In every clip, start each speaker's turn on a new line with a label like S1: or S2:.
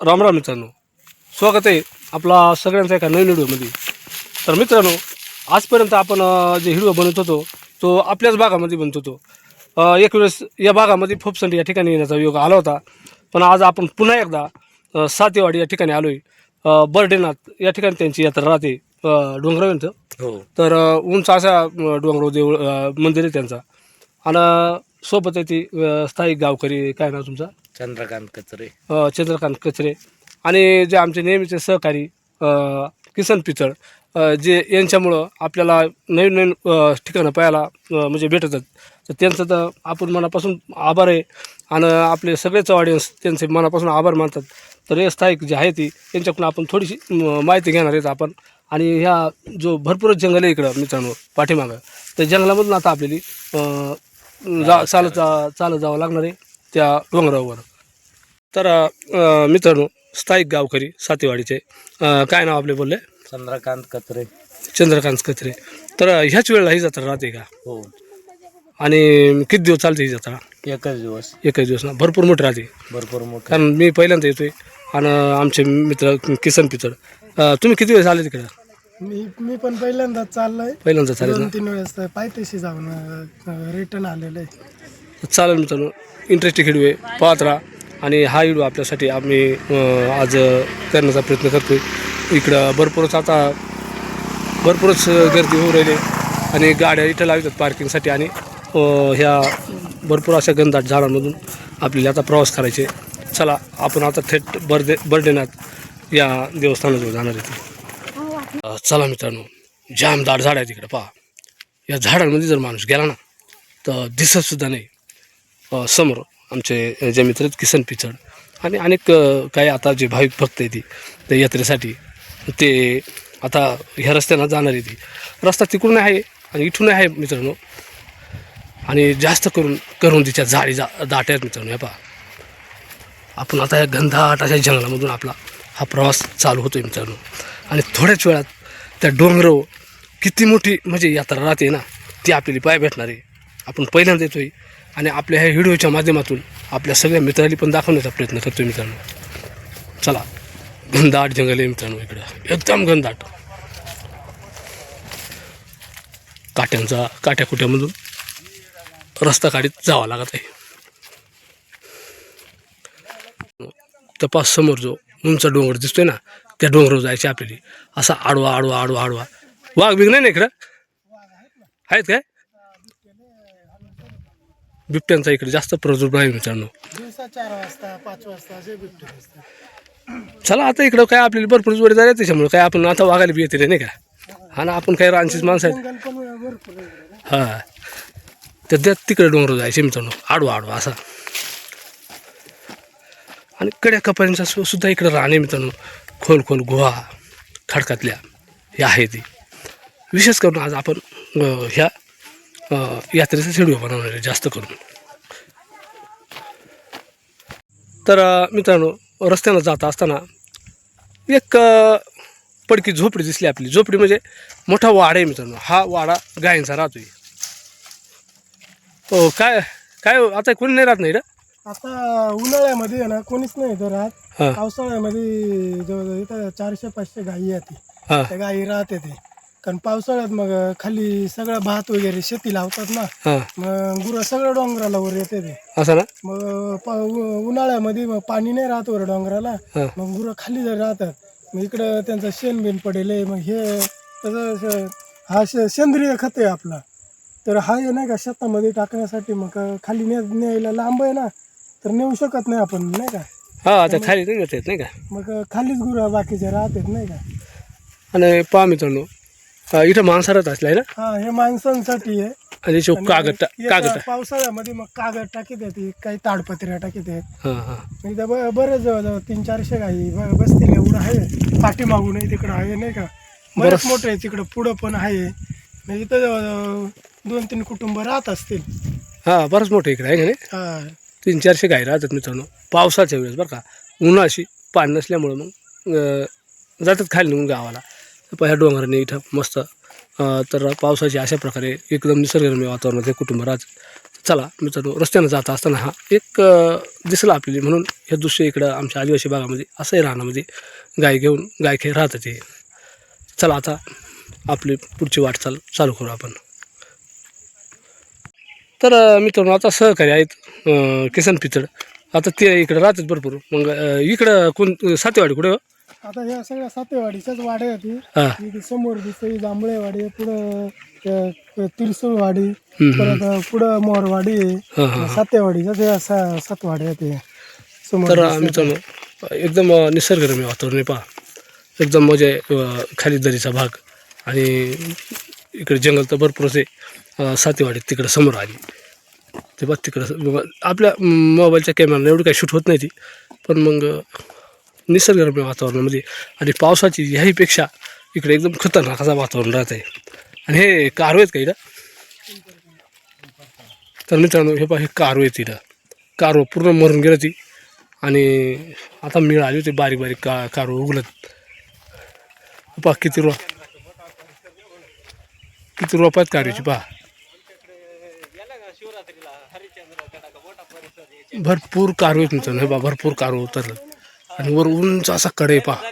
S1: राम राम मित्रांनो. स्वागत आहे आपला सगळ्यांचा एका नवीन व्हिडिओमध्ये. तर मित्रांनो आजपर्यंत आपण जे व्हिडिओ बनवत होतो तो आपल्याच भागामध्ये बनत होतो. एक वेळेस या भागामध्ये फोपसंडी या ठिकाणी येण्याचा योग आला होता. पण आज आपण पुन्हा एकदा सातेवाडी या ठिकाणी आलो आहे बर्डेनाथ या ठिकाणी त्यांची यात्रा राहते डोंगरावरचं
S2: हो.
S1: तर उंच अशा अ, डोंगराव देऊळ मंदिर आहे त्यांचा. आणि सोबत आहे ती अ, स्थायिक गावकरी. काय नाव तुमचा?
S2: चंद्रकांत कचरे.
S1: अ, चंद्रकांत कचरे. आणि जे आमचे नेहमीचे सहकारी अ, किसन पिचड अ, जे यांच्यामुळं आपल्याला नवीन नवीन अ, ठिकाणं पाहायला अ, म्हणजे भेटतात. तर त्यांचं तर आपण मनापासून आभार आहे. आणि आपले सगळेच ऑडियन्स त्यांचे मनापासून आभार मानतात. तर हे स्थायिक जे आहे ती यांच्याकडून आपण थोडीशी म, माहिती घेणार आहेत आपण. आणि ह्या जो भरपूरच जंगल आहे इकडं मित्रांनो पाठीमागं. त्या जंगलामधून आता आपल्याला अ, जा चालत जा चालत जावं लागणार आहे त्या डोंगरावर. तर मित्रांनो स्थायिक गावकरी सातेवाडीचे काय नाव आपले बोलले?
S2: चंद्रकांत कचरे
S1: चंद्रकांत कचरे तर ह्याच वेळेला ही जत्रा राहते का?
S2: हो.
S1: आणि किती दिवस चालते ही जत्रा?
S2: एकच दिवस.
S1: एकच दिवस ना? भरपूर मोठी राहते.
S2: भरपूर मोठा.
S1: कारण मी पहिल्यांदा येतोय आणि आमचे मित्र किसन पिचड अ, तुम्ही किती वेळेस आले तिकडं?
S3: मी मी पण पहिल्यांदाच चाललोय.
S1: पहिल्यांदा चालेल
S3: दोन
S1: ना?
S3: तीन वेळेस पायथ्याशी जाऊन रिटर्न आलेलं आहे
S1: चालेल मित्रांनो इंटरेस्टिंग व्हिडिओ आहे. पाहत राहा. आणि हा व्हिडिओ आपल्यासाठी आम्ही अं, आज करण्याचा प्रयत्न करतोय. इकडं भरपूरच आता भरपूरच गर्दी होऊ राहिली. आणि गाड्या इथं लावतात पार्किंगसाठी आणि अं, ह्या भरपूर अशा गंधाट झाडांमधून आपल्याला आता प्रवास करायचे. चला आपण आता थेट बर्दे बर्डेनाथ या देवस्थानाजवळ जाणार आहे. चला मित्रांनो जाम दाट झाड आहे तिकडं पहा. या झाडांमध्ये जर माणूस गेला ना तर दिसतसुद्धा नाही. समोर आमचे जे मित्र आहेत किसन पिचड आणि अनेक काही आता जे भाविक भक्त आहे ती त्या यात्रेसाठी ते आता ह्या रस्त्यानं जाणार आहे ती रस्ता तिकडून आहे आणि इथून आहे मित्रांनो. आणि जास्त करून करून तिच्या झाडी जा दाट आहेत मित्रांनो या पहा. आपण आता या गंधाट अशा जंगलामधून आपला हा प्रवास चालू होतो आहे मित्रांनो. आणि थोड्याच वेळात त्या डोंगरावर किती मोठी म्हणजे यात्रा राहते ना ती आपल्याला पाय भेटणार. आहे आपण पहिल्यांदा येतोय आणि आपल्या ह्या व्हिडिओच्या माध्यमातून आपल्या सगळ्या मित्रांनी पण दाखवण्याचा प्रयत्न करतोय मित्रांनो. चला घनदाट जंगल आहे मित्रांनो इकडं. एकदम घनदाट. काट्यांचा काट्याकुट्यामधून रस्ता काढीत जावा लागत आहे. तपास समोर जो उंच डोंगर दिसतोय ना त्या डोंगरावर जायचे आपल्याला. असा आडवा आडवा आडवा आडवा. वाघ बिघ नाही ना इकडं? आहेत काय? बिबट्यांचा इकडे जास्त प्रादुर्भाव आहे मित्रांनो.
S3: चार वाजता पाच वाजता
S1: चला आता इकडं काय आपल्याला भरपूर जोडे जायला त्याच्यामुळे काय आपण आता वागायला बी येते नाही का? हा ना आपण काही रानचीच माणसं आहेत.
S3: हां.
S1: हा तर त्यात तिकडे डोंगर जायचे मित्रांनो. आडवा आडवा असा. आणि कड्या सु सुद्धा इकडं राहणे मित्रांनो खोल खोल गुहा खडकातल्या हे आहे ती. विशेष करून आज आपण ह्या यात्रेचा व्हिडिओ बनवणार आहे जास्त करून. तर मित्रांनो रस्त्यानं जात असताना एक पडकी झोपडी दिसली आपली. झोपडी म्हणजे मोठा वाडा आहे मित्रांनो. हा वाडा गायींचा राहतोय. हो काय काय हो, आता कोणी नाही राहत नाही रे
S3: आता उन्हाळ्यामध्ये आहे ना कोणीच नाही इथं राहत.
S1: हां.
S3: पावसाळ्यामध्ये जवळजवळ इथं चारशे पाचशे गायी येते.
S1: हां.
S3: त्या गायी राहते ते कारण पावसाळ्यात मग खाली सगळं भात वगैरे शेती लावतात ना
S1: हां.
S3: मग गुरं सगळं डोंगराला वर येते ते
S1: असं ना?
S3: मग पा- उ- उन्हाळ्यामध्ये मग पाणी नाही राहत वर डोंगराला.
S1: हां.
S3: मग गुरं खाली जर राहतात मग इकडं त्यांचं शेण बिन पडेल आहे. मग हे हा श- सेंद्रिय खत आहे आपला. तर हा हे नाही का शेतामध्ये टाकण्यासाठी मग खाली ने न्यायला लांब आहे ना. तर नेऊ शकत नाही आपण नाही का?
S1: हा आता खाली नाही येत नाही का?
S3: मग खालीच गुरं बाकीचे राहतात नाही का?
S1: आणि पहा मित्रांनो अं, इथं माणसारच असलाय ना?
S3: हा हे माणसांसाठी आहे.
S1: आणि याच्यावर
S3: आणि
S1: कागद टा- कागद टा-
S3: पावसाळ्यामध्ये मग कागद टाकीत येते काही ताडपत्र्या टाकीत आहेत.
S1: हां हां.
S3: इथं ब बरेच जवळजवळ तीन चारशे गाई ब- बसतील एवढं आहे. पाठीमागूनही तिकडं आहे नाही का? बरेच मोठे आहे तिकडं पुढं पण आहे. इथं जवळजवळ दोन तीन कुटुंब राहत असतील.
S1: हां बरंच मोठं इकडे आहे का नाही?
S3: हा.
S1: तीन चारशे गाई राहतात मित्रांनो. पावसाच्या वेळेस बरं का. उन्हाशी पाणी नसल्यामुळं मग जातात खाली निघून गावाला. ह्या डोंगराने इथं मस्त तर पावसाची अशा प्रकारे एकदम निसर्गरम्य वातावरण ते कुटुंब राहतात चला मित्रांनो रस्त्यानं जात असताना हा एक दिसला आपल्याला. म्हणून हे दृश्य इकडं आमच्या आदिवासी भागामध्ये असंही राहण्यामध्ये म्हणजे गाय घेऊन गायखे राहतात राहतं ते चला आता आपली पुढची वाटचाल चालू करू आपण. तर मित्रांनो आता सहकारी आहेत किसन पिचड आता ते इकडं राहतात भरपूर. मग इकडं कोण सातेवाडी कुठं हो?
S3: आता ह्या सगळ्या सातेवाडीच्याच वाड्या होती
S1: हां.
S3: इथे समोर दिसते जांभळेवाडी पुढं तिरसुळवाडी. परत पुढं मोरवाडी. सातेवाडीच्याच या सात वाड्या आहेत या. समोर
S1: तर. मित्रांनो एकदम निसर्गरम्य वातावरण आहे पहा. एकदम म्हणजे खाली दरीचा भाग. आणि इकडे जंगल तर भरपूरच आहे. सातेवाडीत तिकडं समोर आली. ते बघ तिकडं आपल्या मोबाईलच्या कॅमेरानं एवढी काही शूट होत नाही ती. पण मग निसर्गरम्य वातावरणामध्ये म्हणजे, आणि पावसाची ह्याहीपेक्षा इकडे एकदम खतरनाक वातावरण राहत आहे आणि हे कारवे आहेत का इथं? तर मित्रांनो हे पहा हे कारव आहेत इथं. कारवं पूर्ण मरून गेलं ती. आणि आता मिळ आली होती बारीक बारीक का कारवं उगलत पहा किती रो किती रुपयात आहेत कारवीची पहा. भरपूर मित्रांनो. हे पहा भरपूर कारव उतरलं आणि वर उंच असा कडे पहा.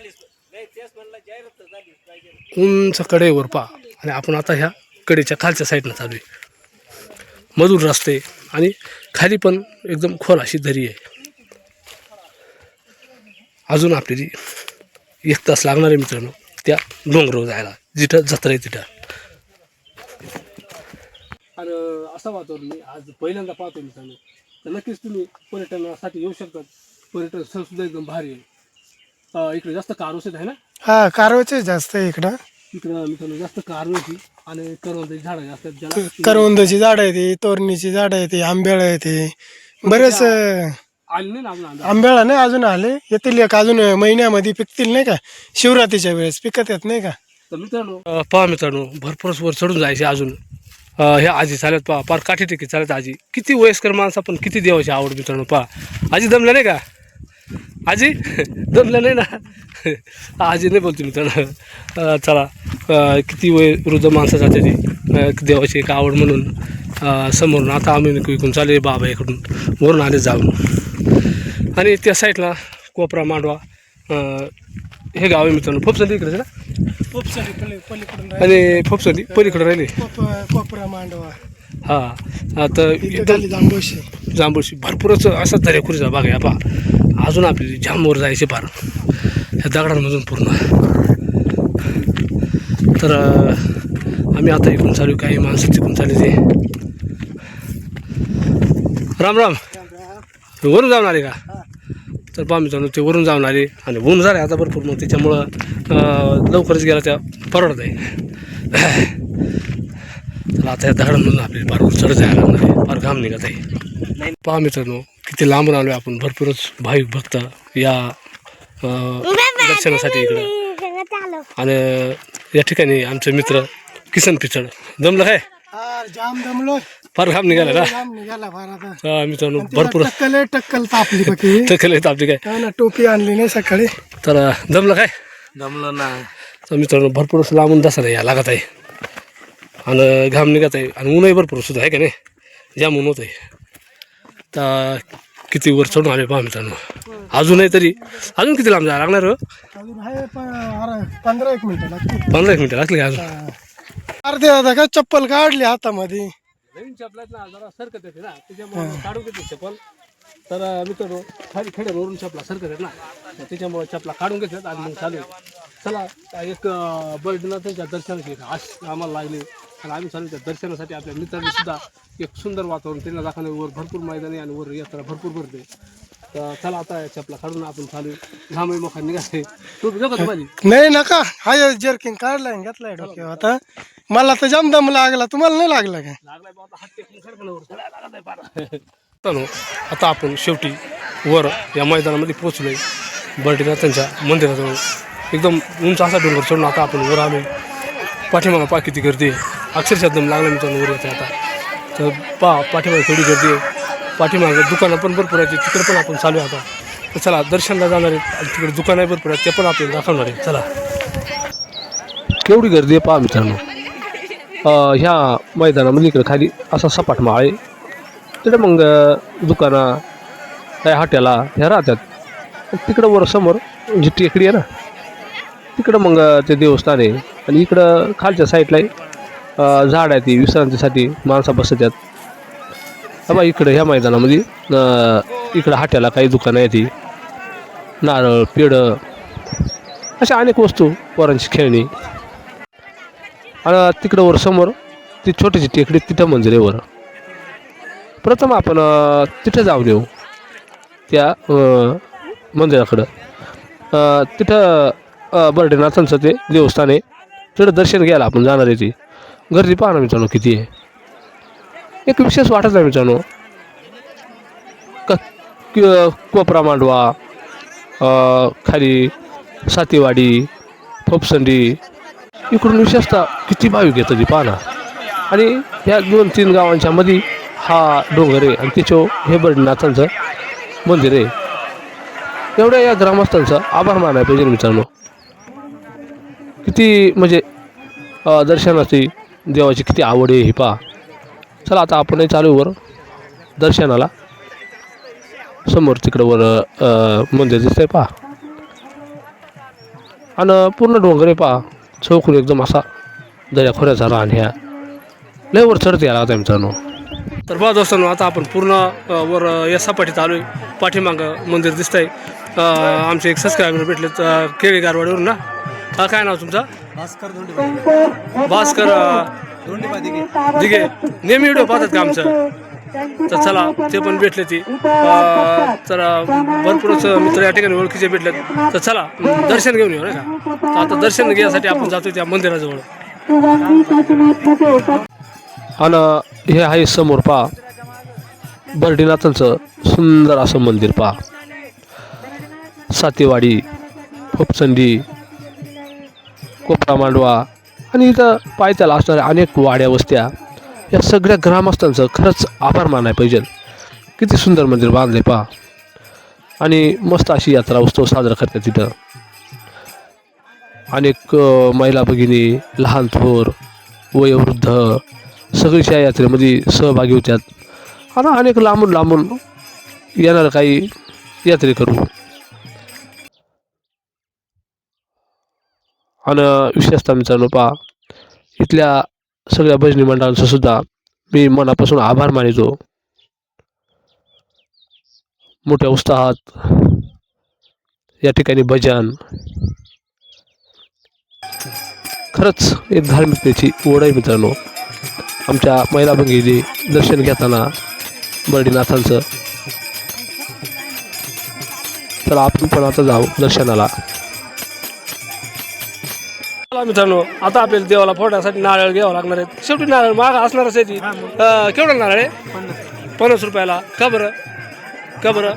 S1: उंच कडे वर पहा. आणि आपण आता ह्या कडेच्या खालच्या साईडनं चालू आहे. मधुर रस्ते आणि खाली पण एकदम खोल अशी दरी आहे. अजून आपल्याला एक तास लागणार आहे मित्रांनो. त्या डोंगरावर जायला. जिथं जत्रा आहे तिथं. आणि असं वातावरण मी आज पहिल्यांदा पाहतो मित्रांनो तर नक्कीच तुम्ही पर्यटनासाठी येऊ शकतात पर्यटन स्थळ सुद्धा एकदम भारी आहे. इकडे जास्त कारवसेत आहे ना?
S3: हा कारवाचे जास्त आहे इकडं.
S1: इकडं मित्रांनो जास्त कारवची आणि करवंदाची झाडं जास्त आहेत. ज्याला
S3: करवंदाची झाडं आहे ती तोरणीची झाडं आहे ती आंब्याळ आहे ते बरेच
S1: आली नाही ना
S3: आंब्याळा नाही अजून आले. येतील एक अजून महिन्यामध्ये पिकतील नाही का? शिवरात्रीच्या वेळेस पिकत येत नाही का?
S1: तर मित्रांनो पहा मित्रांनो भरपूरच वर चढून जायचे अजून. हे ह्या आजी चालत पहा पार काठी टिकी चालत आजी. किती वयस्कर माणसं पण किती देवाची आवड मित्रांनो पहा. आजी दमलं नाही का? आजी? दमलं नाही ना? आजी नाही बोलते मित्रांनो. चला किती वय वृद्ध माणसं जाते ती. देवाची एक आवड म्हणून समोरून. आता आम्ही विकून चालले बाबा इकडून. वरून आले जाऊन. आणि त्या साईडला कोपरा मांडवा. हे गाव आहे मित्रांनो. फोपसंदी इकडे ना
S3: पोपसरी पली- पलीकडून
S1: आणि फोपसंदी पलीकडे राहिले?
S3: कोप- कोपरा मांडवा.
S1: हां आता
S3: इथं
S1: एकदम
S3: झाली जांभूळशी.
S1: जांभूळशी. भरपूरच असा दर्याखुरीचा भाग आहे पहा अजून आपली जामवर जायचे पार ह्या दगडांमधून पूर्ण. तर अं, आम्ही आता इकडून चालू. काही माणसं तिकडून चालले ते. राम राम. वरून जाऊन आले का? तर पहा मित्रांनो ते वरून जाऊन आले. आणि ऊन झालं आता भरपूर मग त्याच्यामुळं लवकरच गेला त्या परवडत आहे तर आता या दगडांमधून आपल्याला पार चढ जायला लागणार आहे. फार घाम निघत आहे. पहा मित्रांनो किती लांबून आलो आपण. भरपूरच भाविक भक्त या दर्शनासाठी इकडं. आणि या ठिकाणी आमचे मित्र किसन पिचड. जमलं काय?
S3: हा जाम दमलो
S1: फार घाम निघाला
S3: फार
S1: हा, मित्रांनो भरपूर.
S3: टक्कल टक्कल तापली बाकी
S1: टकल येत आपली काय?
S3: ना टोपी आणली नाही सकाळी.
S1: तर जमलं काय?
S2: जमलं ना.
S1: तर मित्रांनो भरपूर असं लांबून दसरा या लागत आहे. आणि घाम निघत आहे. आणि ऊनही भरपूर सुद्धा आहे का नाही? जाम ऊन होत आहे तर किती वर चढून आले पहा मित्रांनो. अजूनही तरी अजून किती लांब जायला लागणार
S3: पंधरा एक मिनिटं लागतील.
S1: पंधरा एक मिनिटं लागली अजून?
S3: अर्धे आता का चप्पल काढली हातामध्ये?
S1: नवीन चपला ना जरा सरकत येते ना. त्याच्यामुळे काढून घेते चप्पल? तर मित्रांनो खाली खेड्यावरून चपला सरकत आहेत ना. त्याच्यामुळे चपला काढून घेतात आणि मग चालू. चला एक बर्डनाथांच्या दर्शनाची एक आश आम्हाला लागली. आणि आम्ही चालू त्या दर्शनासाठी आपल्या मित्रांनी सुद्धा एक सुंदर वातावरण त्यांना दाखवलं. वर भरपूर मैदानी आणि वर यात्रा भरपूर भरते. तर चला आता या चपला काढून आपण चालू. घामही मोखा निघाले. तू बघा तुम्हाला
S3: नाही नका. हाय जर्किंग काढलाय आणि घेतलाय डोक्यावर आता. मला तर जाम दम लागला. तुम्हाला नाही लागला काय?
S1: लागलाय बाबा हात टेकून सरपणावर चढायला आता आपण शेवटी वर या मैदानामध्ये पोचलोय बर्डीनाथांच्या मंदिराजवळ एकदम उंच असा डोंगर चढून आता आपण वर आलोय. पाठीमागा पा किती गर्दी आहे. अक्षरशः दम लागला मित्रांनो वर येते आता तर पा पाठीमागे थोडी गर्दी आहे. पाठीमागं दुकानं पण भरपूर आहेत. तिकडे पण आपण चालू आहे आता. तर चला दर्शनला जाणार आहे तिकडे दुकानं आहे भरपूर आहेत. ते पण आपल्याला दाखवणार आहे चला. केवढी गर्दी आहे पहा मित्रांनो. ह्या मैदानामध्ये इकडे खाली असा सपाट माळ आहे. तिकडे मग दुकाना काय हॉटेला ह्या राहतात. तिकडं वर समोर जी टेकडी आहे ना तिकडं मग ते देवस्थान आहे. आणि इकडं खालच्या साईडला झाड आहे ती विश्रांतीसाठी माणसं बसतात. बा इकडं ह्या मैदानामध्ये इकडं हाट्याला काही दुकानं आहे ती. नारळ पेढं अशा अनेक वस्तू पोरांची खेळणी. आणि तिकडं वर समोर ती छोटीशी टेकडी तिथं मंदिर आहे वर प्रथम आपण तिथं जाऊन येऊ त्या मंदिराकडं. तिथं बर्डेनाथांचं ते देवस्थान आहे. तिथं दर्शन घ्यायला आपण जाणार आहे ती. गर्दी पाहणं ना मित्रांनो किती आहे. एक विशेष वाटत आहे मित्रांनो. क कोपरा मांडवा खाली सातेवाडी फोपसंडी. इकडून विशेषतः किती भाविक येतं ती पाहणं आणि ह्या दोन तीन गावांच्या मध्ये हा डोंगर आहे आणि त्याच्यावर हे बडनाथांचं मंदिर आहे. एवढ्या या ग्रामस्थांचा आभार मानायला पाहिजे मित्रांनो. किती म्हणजे दर्शनाची देवाची किती आवड आहे हे पहा. चला आता आपणही चालू वर दर्शनाला. समोर तिकडं वर मंदिर दिसतंय पहा. आणि पूर्ण डोंगर आहे पहा. चौकून एकदम असा दर्या खोऱ्याचा रान ह्या. लय वर चढते याला होता मित्रांनो. तर बघा दोस्तांनो आता आपण पूर्ण वर या सपाटीत आलोय. पाठीमागं मंदिर दिसतंय. आमचे एक सबस्क्रायबर भेटलेत अ, केळी गारवाडीवरून ना? हा काय नाव तुमचं? भास्कर अ, दिघे. नेहमी व्हिडिओ पाहतात का आमचं? तर चला ते पण भेटले ती. तर भरपूरच मित्र या ठिकाणी ओळखीचे भेटलेत. तर चला दर्शन घेऊन येऊ नाही का? आता दर्शन घ्यायसाठी आपण जातो त्या मंदिराजवळ. आणि हे आहे समोर पहा. बर्डीनाथांचं सुंदर असं मंदिर पहा. सातेवाडी फोपचंडी कोपरा मांडवा आणि इथं पायथ्याला असणाऱ्या अनेक वाड्या वस्त्या या सगळ्या ग्रामस्थांचं खरंच आभार मानाय पाहिजे. किती सुंदर मंदिर बांधले पहा. आणि मस्त अशी यात्रा उत्सव साजरा करतात तिथं. अनेक महिला भगिनी लहान थोर वयोवृद्ध सगळीच या यात्रेमध्ये सहभागी होत्यात. आणि अनेक लांबून लांबून येणार काही यात्रेकरू आणि विशेषतः मित्रांनो पहा इथल्या सगळ्या भजनी मंडळांचं सुद्धा मी मनापासून आभार मानितो. मोठ्या उत्साहात या ठिकाणी भजन. खरंच एक धार्मिकतेची ओढ आहे मित्रांनो. आमच्या महिला भगिनी दर्शन घेताना बर्डीनाथांचं. तर आपण पण आता जाऊ दर्शनाला. चला मित्रांनो आता आपल्याला देवाला फोडण्यासाठी नारळ घ्यावं लागणार आहे शेवटी नारळ महाग असणारच आहे ती. केवढा नारळ आहे? पन्नास रुपयाला. का बरं? का बरं?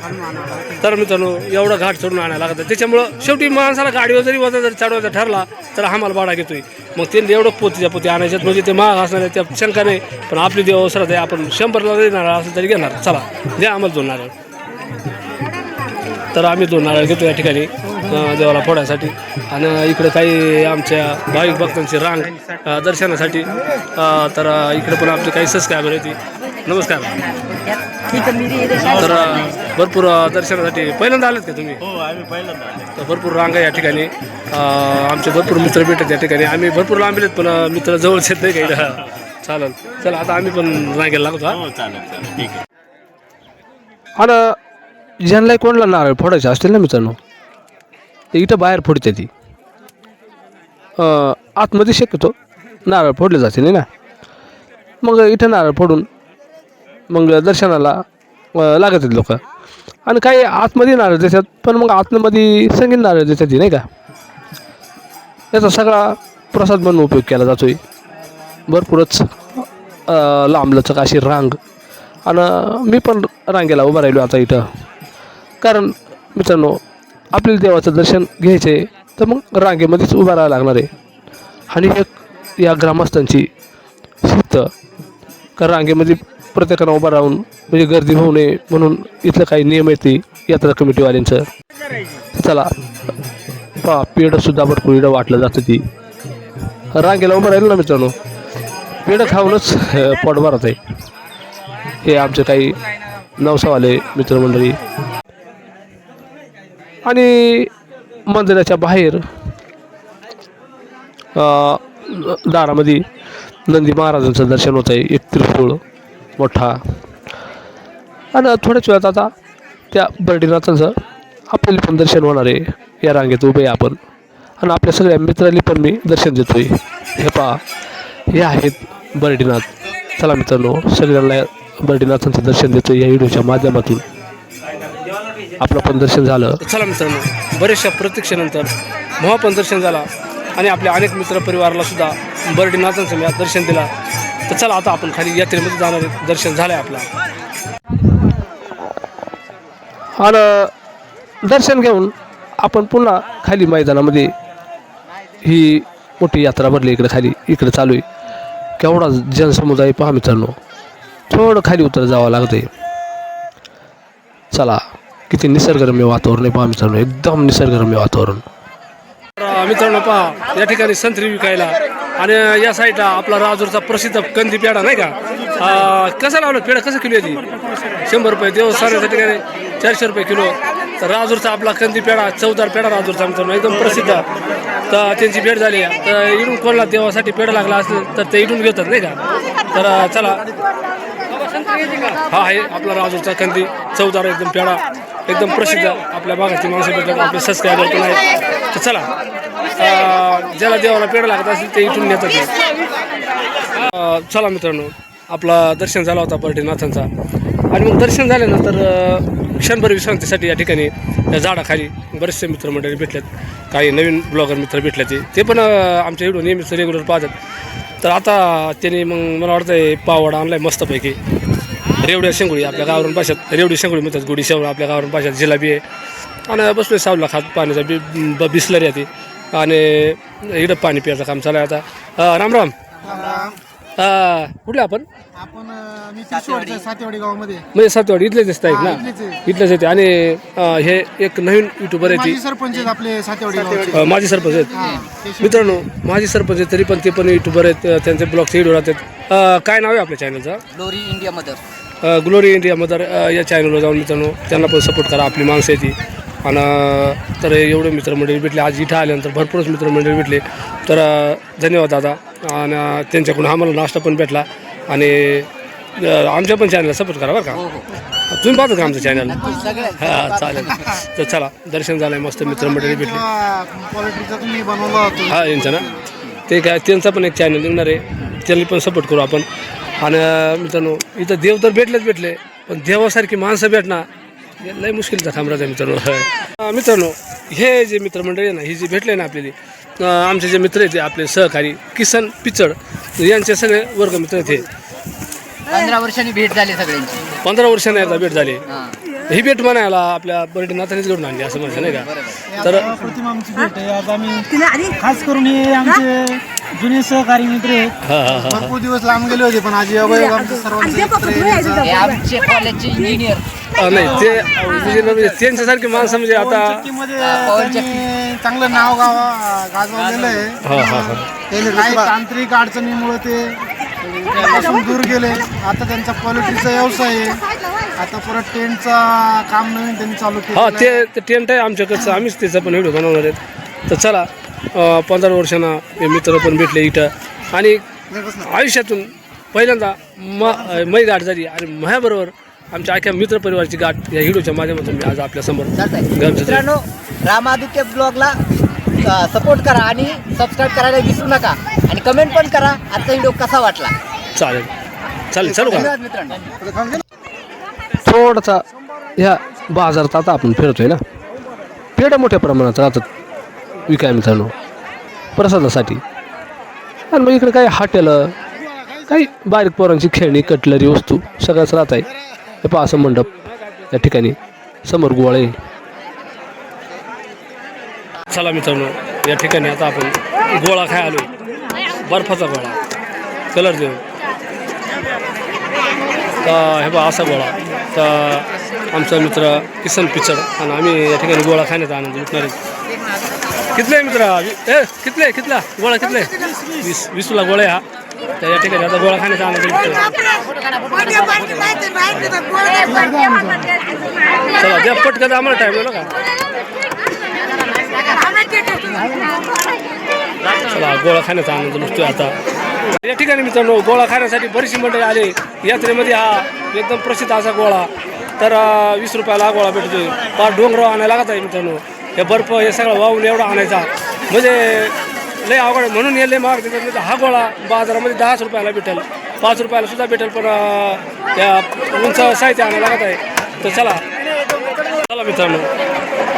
S1: तर मित्रांनो एवढं घाट चढून आणायला लागतं त्याच्यामुळं शेवटी माणसाला गाडीवर जरी वजा जरी चढवायचा ठरला तर आम्हाला भाडा घेतोय. मग त्यांनी एवढं पोतीच्या पोती आणायच्यात म्हणजे ते महाग असणार त्या शंका नाही. पण आपली देव श्रद्धा आहे आपण शंभरला जरी नारळ असेल तरी घेणार. चला द्या आम्हाला दोन नारळ. तर आम्ही दोन नारळ घेतो या ठिकाणी देवाला फोडायसाठी. आणि इकडे काही आमच्या भाविक भक्तांची रांग दर्शनासाठी. तर इकडं इकडे पण आपली काही सबस्क्रायबर येते नमस्कार. तर भरपूर दर्शनासाठी पहिल्यांदा आलेत का तुम्ही?
S2: हो आम्ही पहिल्यांदा
S1: तर भरपूर रांग या ठिकाणी अं, आमचे भरपूर मित्र भेटत या ठिकाणी. आम्ही भरपूर लांब आहेत पण मित्र जवळच येत नाही काही. चालेल. चला आता आम्ही पण रांगेला लागतो हा
S2: हो चालेल चालेल. ठीक आहे.
S1: आणि ज्यांना कोणाला नारळ फोडायचे असतील ना मित्रांनो? ते इथं बाहेर फोडते ती. अं, आतमध्ये शक्यतो नारळ फोडले जाते नाही ना? मग इथं नारळ फोडून मग दर्शनाला लागत आहेत लोक. आणि काही आतमध्ये नारळ देतात पण मग आतमध्ये संगीत नारळ देतात नाही का? याचा सगळा प्रसाद म्हणून उपयोग केला जातोय. भरपूरच लांबलचक अशी रांग. आणि मी पण रांगेला उभा राहिलो आता इथं. कारण मित्रांनो आपल्याला देवाचं दर्शन घ्यायचे तर मग रांगेमध्येच उभा राहावं लागणार आहे. आणि एक या ग्रामस्थांची शिस्त कारण रांगेमध्ये प्रत्येकानं उभा राहून म्हणजे गर्दी होऊ नये म्हणून इथलं काही नियम आहेत ते. यात्रा कमिटीवाल्यांचं. चला. पा पेढंसुद्धा भरपूर इडं वाटलं जातं ती. रांगेला उभं राहिलं ना मित्रांनो. पेढं खाऊनच पोट भरत आहे. हे आमचे काही नवसावाले मित्रमंडळी. आणि मंदिराच्या बाहेर दारामध्ये नंदी महाराजांचं दर्शन होत आहे एक त्रिफूळ. मोठा. आणि थोड्याच वेळात आता त्या बर्डीनाथांचं आपल्याला पण दर्शन होणार आहे. या रांगेत उभे आपण. आणि आपल्या सगळ्या मित्रांनी पण मी दर्शन देतो आहे हे पहा हे आहेत बर्डीनाथ. चला मित्रांनो सगळ्यांना बर्डीनाथांचं दर्शन देतो या व्हिडिओच्या माध्यमातून. आपलं पण दर्शन झालं. चला मित्रांनो बऱ्याचशा प्रतीक्षेनंतर मोहा पण दर्शन झाला. आणि आपल्या अनेक मित्र परिवाराला सुद्धा बर्डीनाथांचं मी दर्शन दिला. तर चला आता आपण खाली यात्रेमध्ये जाणार दर्शन झालं आहे आपला. आणि दर्शन घेऊन आपण पुन्हा खाली मैदानामध्ये ही मोठी यात्रा भरली इकडे खाली. इकडे चालू आहे. केवढा जनसमुदाय पहा मित्रांनो. थोडं खाली उतर जावं लागतंय. चला किती निसर्गरम्य वातावरण आहे पहा मित्रांनो. एकदम निसर्गरम्य वातावरण. मित्रांनो पहा या ठिकाणी संत्री विकायला. आणि या साईडला आपला राजूरचा प्रसिद्ध कंदी पेढा नाही का? कसा कसं लावलं पेढा? कसं किलो आहे ती? शंभर रुपये. देवस्थानाच्या काय चारशे रुपये किलो. तर राजूरचा आपला कंदी पेढा चौदार पेढा राजूरचा आमचा. एकदम प्रसिद्ध. तर त्यांची भेट झाली. तर इडून कोणाला देवासाठी पेढा लागला असेल तर ते इडून घेतात नाही का? तर चला. हा आहे आपला राजूरचा कंदी चौदार एकदम पेढा. एकदम प्रसिद्ध. आपल्या भागातील माणसं भेटतात. आपले सबस्क्रायबर पण आहेत. तर चला. ज्याला देवाला पेढा लागत असेल ते इथून नेतात चला मित्रांनो आपला दर्शन झाला होता बर्डीनाथांचा आणि मग दर्शन झाल्यानंतर क्षणभर विश्रांतीसाठी या ठिकाणी या झाडाखाली बरेचसे मित्रमंडळी भेटलेत. काही नवीन ब्लॉगर मित्र भेटले ते. ते पण आमच्या व्हिडिओ नेहमीच रेग्युलर पाहतात. तर आता त्यांनी मग मला वाटतं आहे पावड आणलाय मस्तपैकी. रेवड्या शेंगुळी आपल्या गावरून पाशात रेवडी शेंगुळी म्हणतात गुढी शेवळ आपल्या गावरून पाशात जिलाबी आहे. आणि बसलोय सावला खात पाण्याचा बि ब- बिसलरी आहे ती. आणि इकडं पाणी प्यायचं काम चालू आहे आता. राम राम. कुठले आपण?
S3: आपण सातेवाडी गावामध्ये.
S1: म्हणजे सातवाडी इथलेच दिसत आहेत ना?
S3: इथलेच
S1: येते आणि हे एक नवीन युट्यूबर आहे ती
S3: सरपंच आहेत आपले सातेवाडी
S1: सरपंच आहेत. मित्रांनो माजी सरपंच आहेत तरी पण ते पण युट्यूबर आहेत त्यांचे ब्लॉगचे व्हिडिओ राहतात. अं, काय नाव आहे आपल्या चॅनलचं
S4: glory India mother.
S1: Glory India mother या चॅनलवर जाऊन मित्रांनो त्यांना पण सपोर्ट करा आपली माणसं आहे ती. आणि तर एवढे मित्रमंडळी भेटले. आज इथं आल्यानंतर भरपूरच मित्रमंडळी भेटले. तर धन्यवाद दादा. आणि त्यांच्याकडून आम्हाला नाश्ता पण भेटला. आणि आमच्या पण चॅनलला सपोर्ट करा बरं का. तुम्ही पाहता का आमचं चॅनल हां चालेल. तर चला दर्शन झालं आहे मस्त मित्रमंडळी भेटली. हा यांचा ना? ते काय त्यांचा पण एक चॅनल निघणार आहे. त्याला पण सपोर्ट करू आपण. आणि मित्रांनो इथं देव तर भेटलेच भेटले पण देवासारखी माणसं भेटणं हे लय मुश्किलचा काम राहते मित्रांनो. मित्रांनो हे जे मित्रमंडळी आहे ना ही जी भेटले ना आपल्याला आमचे जे मित्र आहेत आपले सहकारी किसन पिचड यांचे सगळे वर्ग मित्र आहेत हे.
S4: पंधरा वर्षांनी भेट झाली सगळ्यांची.
S1: पंधरा वर्षांनी एकदा भेट झाली.
S4: हा.
S1: भेट म्हणायला आपल्या बर्डे नाथानेच घडून आणली असं म्हणायचं नाही का? तर
S3: प्रतिमा आमची भेट आहे. आज आम्ही खास करून हे आमचे जुने सहकारी मित्र आहेत. भरपूर दिवस लांब गेले होते पण आज अवयव सर्वांचे मित्र आहे. यांचा
S4: आमचे कॉलेजचे इंजिनियर
S1: अं, नाही ते म्हणजे म्हणजे त्यांच्यासारखी माणसं म्हणजे आता
S3: चक्कीमध्ये त्यांनी चांगलं नाव गावा गाजवलेलं आहे.
S1: हां हां हां.
S3: काही तांत्रिक अडचणीमुळे ते त्यापासून दूर गेले. आता त्यांचा क्वालिटीचा व्यवसाय आहे. आता परत टेंटचा काम नवीन त्यांनी चालू
S1: हा
S3: केलं
S1: ते ते टेंट आहे आमच्याकडचं. आम्हीच त्याचा पण व्हिडिओ बनवणार आहेत. तर चला अं, पंधरा वर्षांना हे मित्र पण भेटले इथं. आणि आयुष्यातून पहिल्यांदा म मै गाठ झाली आणि माझ्याबरोबर आमच्या अख्या मित्रपरिवाराची गाठ या व्हिडिओच्या माध्यमातून मी आज आपल्यासमोर
S4: चालतंय. मित्रांनो रामादित्य ब्लॉगला सपोर्ट करा आणि सबस्क्राईब करायला विसरू नका. आणि कमेंट पण करा आजचा व्हिडिओ कसा वाटला?
S1: चालेल. चालेल चालू का
S4: धन्यवाद मित्रांनो.
S1: थोडासा ह्या बाजारात आता आपण फिरतोय ना. पेढ्या मोठ्या प्रमाणात राहतात विकाय मित्रांनो प्रसादासाठी. आणि मग इकडे काही हॉटेलं काही बारीक पोरांची खेळणी कटलरी वस्तू सगळंच राहत आहे हे पहा असं मंडप या ठिकाणी. समोर गोळे चला मित्रांनो या ठिकाणी आता आपण गोळा खाय आलो बर्फाचा गोळा. कलर देऊ हे बा असा गोळा. तर आमचा मित्र किसन पिचड आणि आम्ही या ठिकाणी गोळा खाण्याचा आनंद लुटणार आहे. कितले मित्र? ए कितले कितला? गोळा कितले आहे? वीस वीसला गोळे हा. तर या ठिकाणी आता गोळा खाण्याचा आनंद लुटतोय. चला द्या पटकन आम्हाला टाईम येऊ का चला गोळा खाण्याचा आनंद लुटतोय आता. या ठिकाणी मित्रांनो गोळा खाण्यासाठी बरीचशी मंडळी आले. यात्रेमध्ये हा एकदम प्रसिद्ध असा गोळा. तर वीस रुपयाला हा गोळा भेटतोय. फार डोंगराव आणायला लागत आहे मित्रांनो. हे बर्फ हे सगळं वाहून एवढा आणायचा. म्हणजे लय अवघड आहे. म्हणून हे लय महाग देतात. म्हणजे हा गोळा बाजारामध्ये दहाच रुपयाला भेटेल. पाच रुपयाला सुद्धा भेटेल पण त्या उंच साहित्य आणायला लागत आहे. तर चला. चला मित्रांनो.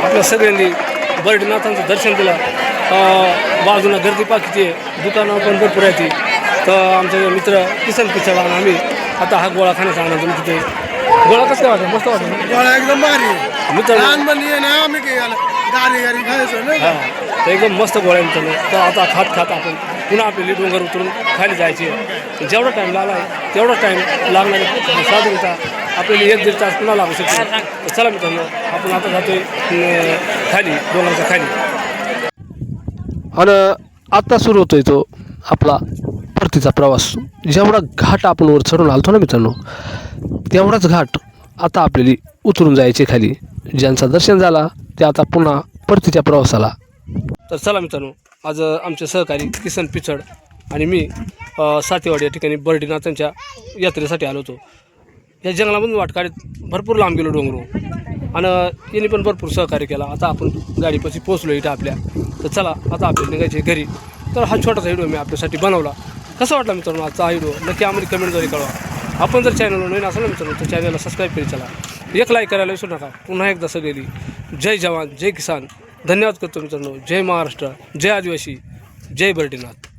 S1: आपल्या सगळ्यांनी बर्डीनाथांचं दर्शन दिलं बाजूला गर्दी पाकिती दुकानावर दुकानं पण भरपूर आहे ती. तर आमचे मित्र किसन पिचड आणि आम्ही आता हा गोळा खाण्याचा आनंद तिथे गोळा कसं काय वाटतं मस्त वाटतं
S3: गोळा एकदम भारी. आहे.
S1: मित्रांनो
S3: लहानपणी आहे ना आम्ही काही याला गारी गारी खायचो ना
S1: हा तर एकदम मस्त गोळा आहे मित्रांनो. तर आता खात खात आपण पुन्हा आपली डोंगर उतरून खाली जायची. जेवढा टाईम लागला आहे तेवढा टाईम लागणारे साधारणतः आपल्याला एक दीड तास पुन्हा लागू शकतो. तर चला मित्रांनो आपण आता जातोय खाली डोंगराच्या खाली. आणि आत्ता सुरू होतोय तो आपला परतीचा प्रवास. जेवढा घाट आपण वर चढून आलतो ना मित्रांनो तेवढाच घाट आता आपल्याला उतरून जायचे खाली. ज्यांचा दर्शन झाला ते आता पुन्हा परतीच्या प्रवासाला. तर चला मित्रांनो आज आमचे सहकारी किसन पिचड आणि मी सातेवाडी या ठिकाणी बर्डीनाथांच्या यात्रेसाठी आलो होतो. या जंगलामधून वाट काढत भरपूर लांब गेलो डोंगरो. आणि यांनी पण भरपूर सहकार्य केला. आता आपण गाडीपाशी पोचलो इथं आपल्या. तर चला आता आपल्याला निघायचे घरी. तर हा छोटासा व्हिडिओ मी आपल्यासाठी बनवला. कसा वाटला मित्रांनो आजचा व्हिडिओ नक्की आम्हाला कमेंटद्वारे कळवा. आपण जर चॅनलवर नवीन असेल ना मित्रांनो तर चॅनलला सबस्क्राईब करी चला. एक लाईक करायला विसरू नका. पुन्हा एकदा सगळी जय जवान जय किसान. धन्यवाद करतो मित्रांनो. जय महाराष्ट्र जय आदिवासी जय बर्डीनाथ